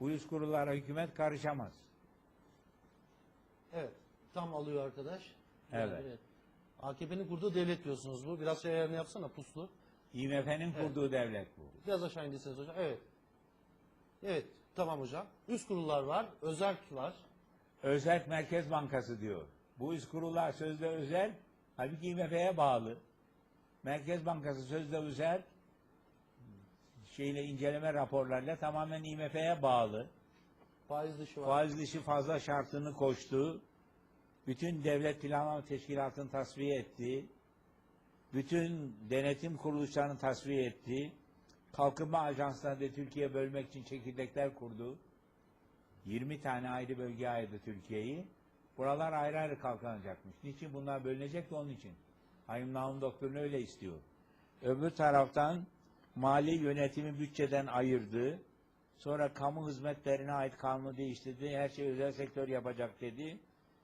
Bu üst kurullara hükümet karışamaz. Evet. Tam alıyor arkadaş. Evet. AKP'nin kurduğu devlet diyorsunuz bu. Biraz şey ayarını yapsana puslu. IMF'nin kurduğu devlet bu. Biraz aşağı indirseniz hocam. Evet. Evet. Tamam hocam. Üst kurullar var. Özerk var. Özerk Merkez Bankası diyor. Bu üst kurullar sözde özel, halbuki IMF'ye bağlı. Merkez Bankası sözde özel, şeyle inceleme raporlarıyla tamamen IMF'ye bağlı. Faiz dışı var. Faiz dışı fazla şartını koştu. Bütün devlet planlama teşkilatını tasfiye etti. Bütün denetim kuruluşlarını tasfiye etti. Kalkınma ajanslarını da Türkiye bölmek için çekirdekler kurdu. 20 tane ayrı bölgeye ayırdı Türkiye'yi. Buralar ayrı ayrı kalkınacakmış. Niçin bunlar bölünecek de onun için. Hayım Naum doktorunu öyle istiyor. Öbür taraftan mali yönetimi bütçeden ayırdı. Sonra kamu hizmetlerine ait kanunu değiştirdi. Her şey özel sektör yapacak dedi.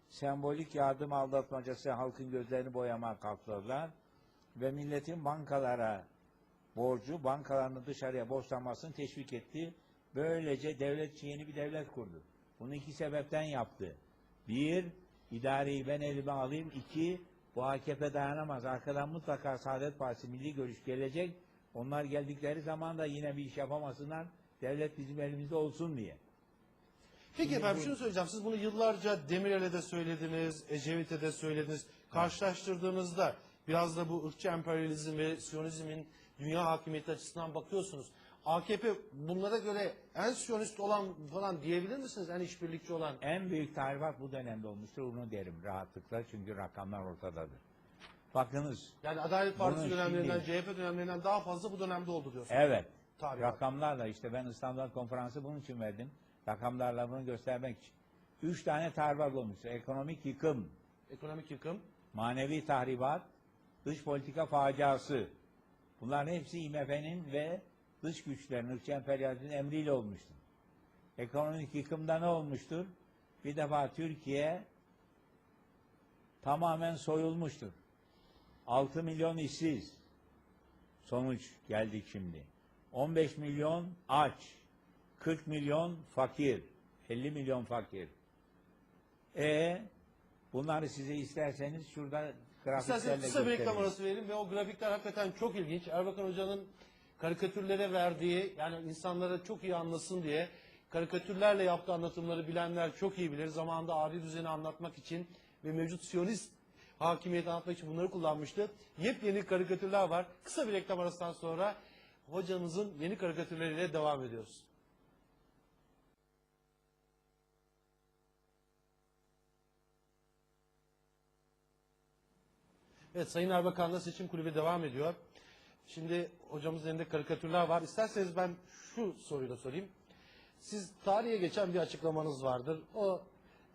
Sembolik yardım aldatmacası halkın gözlerini boyamaya kalktılar. Ve milletin bankalara borcu, bankalarını dışarıya borçlanmasını teşvik etti. Böylece devlet yeni bir devlet kurdu. Bunu iki sebepten yaptı. Bir, idareyi ben elime alayım. İki, bu AKP dayanamaz. Arkadan mutlaka Saadet Partisi milli görüş gelecek. Onlar geldikleri zaman da yine bir iş yapamasınlar. Devlet bizim elimizde olsun diye. Peki efendim şunu söyleyeceğim. Siz bunu yıllarca Demirel'e de söylediniz, Ecevit'e de söylediniz. Karşılaştırdığınızda biraz da bu ırkçı emperyalizm ve Siyonizmin dünya hakimiyeti açısından bakıyorsunuz. AKP bunlara göre en Siyonist olan falan diyebilir misiniz? En işbirlikçi olan. En büyük tahribat bu dönemde olmuştur. Onu derim rahatlıkla çünkü rakamlar ortadadır. Bakınız. Yani Adalet Partisi dönemlerinden, şimdi- CHP dönemlerinden daha fazla bu dönemde oldu diyorsunuz. Evet. Tahribat. Rakamlarla işte ben İstanbul Konferansı bunun için verdim. Rakamlarla bunu göstermek için. Üç tane tahribat olmuştur. Ekonomik yıkım, Ekonomik yıkım. manevi tahribat, dış politika faciası. Bunların hepsi IMF'nin ve dış güçlerin, ırkçı emperyalizmin emriyle olmuştur. Ekonomik yıkımda ne olmuştur? Bir defa Türkiye tamamen soyulmuştur. 6 milyon işsiz. Sonuç geldik şimdi. 15 milyon aç. 40 milyon fakir. 50 milyon fakir. E bunları size isterseniz şurada İsterseniz grafiklerle kısa bir reklam arası verelim ve o grafikler hakikaten çok ilginç. Erbakan Hoca'nın karikatürlere verdiği, yani insanlara çok iyi anlasın diye karikatürlerle yaptığı anlatımları bilenler çok iyi bilir. Zamanında adi düzeni anlatmak için ve mevcut Siyonist hakimiyeti anlatmak için bunları kullanmıştı. Yepyeni karikatürler var. Kısa bir reklam arasından sonra hocamızın yeni karikatürleriyle devam ediyoruz. Evet Sayın Erbakan'la seçim kulübü devam ediyor. Şimdi hocamızın elinde karikatürler var. İsterseniz ben şu soruyu da sorayım. Siz tarihe geçen bir açıklamanız vardır. O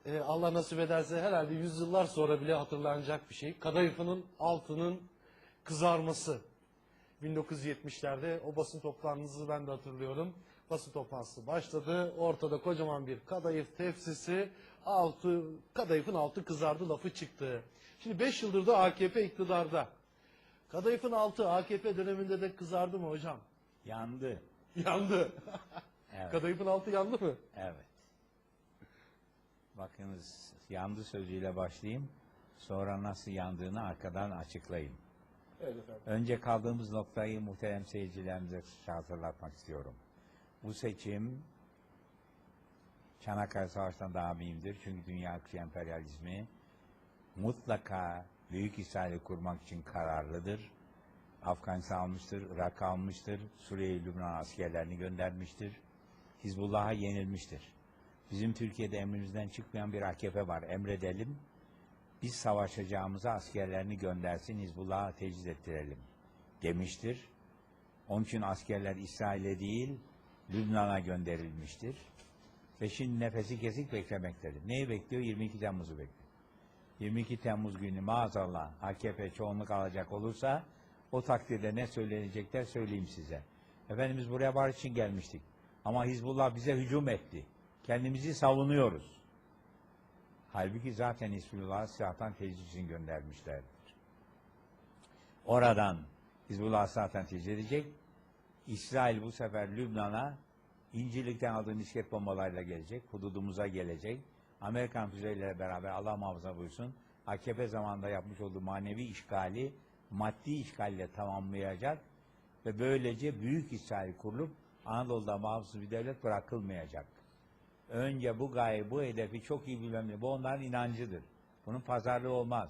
e, Allah nasip ederse herhalde yüzyıllar sonra bile hatırlanacak bir şey. Kadayıfının altının kızarması. 1970'lerde o basın toplantınızı ben de hatırlıyorum. Basın toplantısı başladı. Ortada kocaman bir kadayıf tepsisi. Altı, kadayıfın altı kızardı lafı çıktı. Şimdi 5 yıldır da AKP iktidarda. Kadayıfın altı AKP döneminde de kızardı mı hocam? Yandı. Yandı. Evet. Kadayıfın altı yandı mı? Evet. Bakınız yandı sözüyle başlayayım. Sonra nasıl yandığını arkadan açıklayayım. Evet efendim. Önce kaldığımız noktayı muhterem seyircilerimize hatırlatmak istiyorum. Bu seçim Çanakkale Savaşı'ndan daha mühimdir. Çünkü dünya ırkçı emperyalizmi mutlaka Büyük İsrail'i kurmak için kararlıdır. Afganistan almıştır, Irak almıştır, Suriye, Lübnan askerlerini göndermiştir. Hizbullah'a yenilmiştir. Bizim Türkiye'de emrimizden çıkmayan bir AKP var. Emredelim. Biz savaşacağımıza askerlerini göndersin, Hizbullah'a teciz ettirelim demiştir. Onun için askerler İsrail'e değil, Lübnan'a gönderilmiştir. Ve şimdi nefesi kesik beklemektedir. Neyi bekliyor? 22 Temmuz'u bekliyor. 22 Temmuz günü maazallah AKP çoğunluk alacak olursa o takdirde ne söylenecekler söyleyeyim size. Efendimiz buraya barış için gelmiştik. Ama Hizbullah bize hücum etti. Kendimizi savunuyoruz. Halbuki zaten Hizbullah'ı silahtan tecrit için göndermişlerdir. Oradan Hizbullah zaten tecrit edecek. İsrail bu sefer Lübnan'a İncirlik'ten aldığı misket bombalarıyla gelecek, hududumuza gelecek. Amerikan füzeleriyle beraber Allah muhafaza buyursun, AKP zamanında yapmış olduğu manevi işgali, maddi işgalle tamamlayacak ve böylece büyük İsrail kurulup Anadolu'da bağımsız bir devlet bırakılmayacak. Önce bu gaye, bu hedefi çok iyi bilmem Bu onların inancıdır. Bunun pazarlığı olmaz.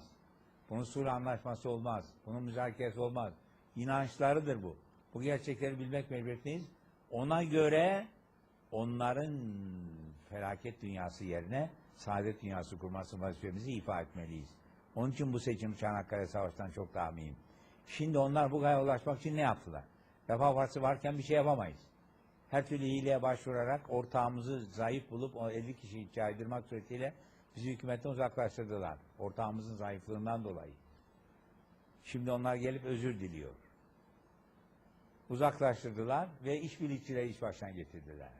Bunun sulh anlaşması olmaz. Bunun müzakeresi olmaz. İnançlarıdır bu. Bu gerçekleri bilmek mecburiyetindeyiz. Ona göre onların felaket dünyası yerine saadet dünyası kurması vazifemizi ifa etmeliyiz. Onun için bu seçim Çanakkale Savaşı'ndan çok daha mühim. Şimdi onlar bu gayeye ulaşmak için ne yaptılar? Refah varken bir şey yapamayız. Her türlü hileye başvurarak ortağımızı zayıf bulup o 50 kişiyi caydırmak suretiyle bizi hükümetten uzaklaştırdılar. Ortağımızın zayıflığından dolayı. Şimdi onlar gelip özür diliyor. Uzaklaştırdılar ve işbirlikçileri iş başına getirdiler.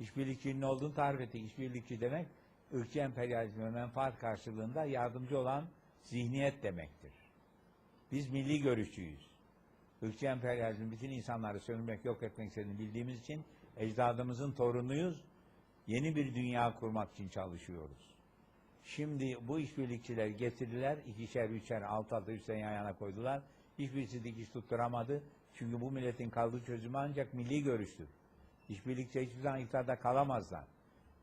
İşbirlikçinin olduğunu tarif ettik. İşbirlikçi demek ırkçı emperyalizm ve menfaat karşılığında yardımcı olan zihniyet demektir. Biz milli görüşçüyüz. Irkçı emperyalizm bütün insanları sömürmek, yok etmek istediğini bildiğimiz için ecdadımızın torunuyuz. Yeni bir dünya kurmak için çalışıyoruz. Şimdi bu işbirlikçiler getirdiler, ikişer, üçer, alt alta üstten yan yana koydular. Hiçbirisi dikiş tutturamadı. Çünkü bu milletin kaldığı çözümü ancak milli görüştür. İşbirlikçi hiçbir zaman iktidarda kalamazlar.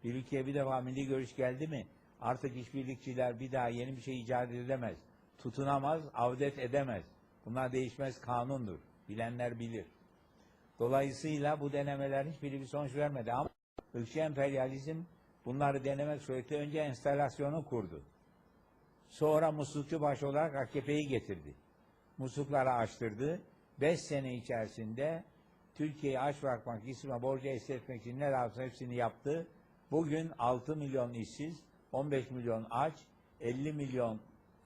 Bir ülkeye bir defa milli görüş geldi mi artık işbirlikçiler bir daha yeni bir şey icat edemez. Tutunamaz, avdet edemez. Bunlar değişmez kanundur. Bilenler bilir. Dolayısıyla bu denemelerin hiçbiri bir sonuç vermedi ama ırkçı emperyalizm bunları denemek suretiyle önce enstalasyonu kurdu. Sonra muslukçu baş olarak AKP'yi getirdi. Muslukları açtırdı. Beş sene içerisinde Türkiye'yi aç bırakmak, İslam'a borcu esnetmek için ne lazım hepsini yaptı. Bugün 6 milyon işsiz, 15 milyon aç, 50 milyon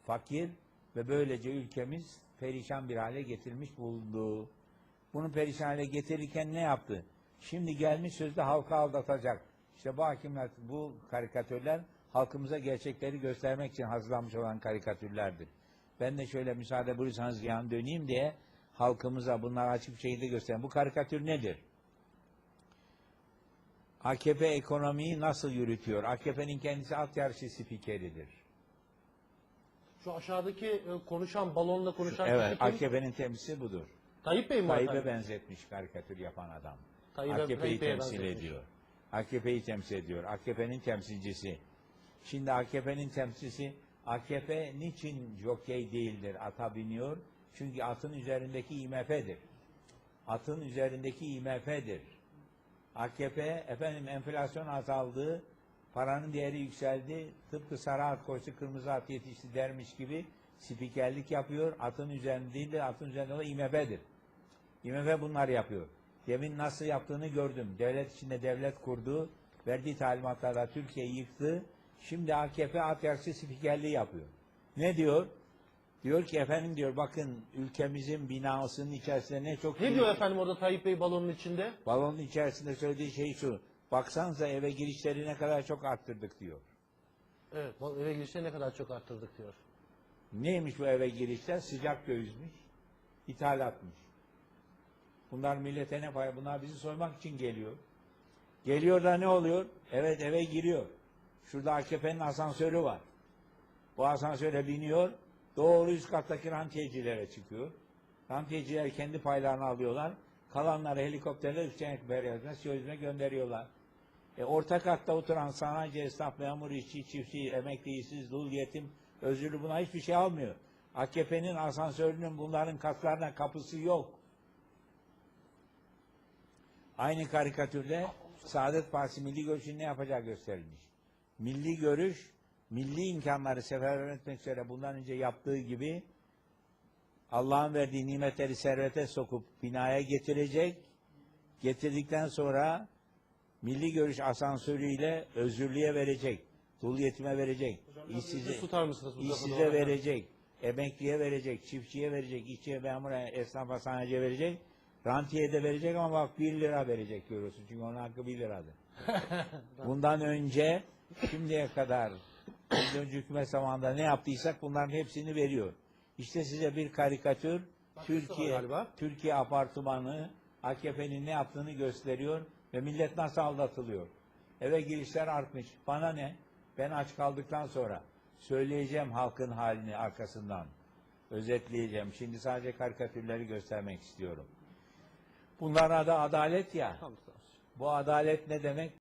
fakir ve böylece ülkemiz perişan bir hale getirmiş bulundu. Bunu perişan hale getirirken ne yaptı? Şimdi gelmiş sözde halka aldatacak. İşte bu hakimler, bu karikatürler halkımıza gerçekleri göstermek için hazırlanmış olan karikatürlerdir. Ben de şöyle müsaade buyursanız yan döneyim diye halkımıza bunları açık bir şekilde göstereyim. Bu karikatür nedir? AKP ekonomiyi nasıl yürütüyor? AKP'nin kendisi at yarışı spikeridir. Şu aşağıdaki e, konuşan, balonla konuşan Evet, kişi kim? AKP'nin temsilcisi budur. Tayyip Bey mi? Tayyip'e benzetmiş karikatür yapan adam. Tayyip'e- AKP'yi Tayyip'e temsil benzetmiş. ediyor. AKP'yi temsil ediyor. AKP'nin temsilcisi. Şimdi AKP'nin temsilcisi AKP niçin jokey değildir? Ata biniyor. Çünkü atın üzerindeki IMF'dir. Atın üzerindeki IMF'dir. AKP efendim enflasyon azaldı, paranın değeri yükseldi, tıpkı sarı at koştu, kırmızı at yetişti dermiş gibi spikerlik yapıyor. Atın üzerinde değil de atın üzerinde olan IMF'dir. IMF bunlar yapıyor. Demin nasıl yaptığını gördüm. Devlet içinde devlet kurdu, verdiği talimatlarla Türkiye'yi yıktı. Şimdi AKP at yarışı spikerliği yapıyor. Ne diyor? Diyor ki efendim diyor bakın ülkemizin binasının içerisinde ne çok Ne diyor efendim orada Tayyip Bey balonun içinde? Balonun içerisinde söylediği şey şu. Baksanıza eve girişleri ne kadar çok arttırdık diyor. Evet, bal- eve girişte ne kadar çok arttırdık diyor. Neymiş bu eve girişler? Sıcak dövizmiş, ithalatmış. Bunlar millete ne pay? Bunlar bizi soymak için geliyor. Geliyor da ne oluyor? Evet eve giriyor. Şurada AKP'nin asansörü var. Bu asansöre biniyor. Doğru üst kattaki rantiyecilere çıkıyor. Rantiyeciler kendi paylarını alıyorlar. Kalanları helikopterle ülkenek beriyazına, siyozine gönderiyorlar. E, orta katta oturan sanayici, esnaf, memur, işçi, çiftçi, emekli, işsiz, dul, yetim, özürlü buna hiçbir şey almıyor. AKP'nin asansörünün bunların katlarına kapısı yok. Aynı karikatürde Saadet Partisi Milli Görüş'ün ne yapacağı gösterilmiş. Milli Görüş, milli imkanları seferber etmek üzere bundan önce yaptığı gibi Allah'ın verdiği nimetleri servete sokup binaya getirecek. Getirdikten sonra milli görüş asansörüyle özürlüğe verecek. Dul yetime verecek. işsize, tutar mısınız bu işsize verecek. Emekliye verecek. Çiftçiye verecek. işçiye, memura, esnafa, sanayiciye verecek. Rantiye de verecek ama bak 1 lira verecek görüyorsun. Çünkü onun hakkı 1 liradır. Bundan önce şimdiye kadar bir önceki hükümet zamanında ne yaptıysak bunların hepsini veriyor. İşte size bir karikatür Türkiye. Türkiye apartmanı AKP'nin ne yaptığını gösteriyor. Ve millet nasıl aldatılıyor? Eve girişler artmış. Bana ne? Ben aç kaldıktan sonra söyleyeceğim halkın halini arkasından. Özetleyeceğim. Şimdi sadece karikatürleri göstermek istiyorum. Bunların adı adalet ya. Bu adalet ne demek?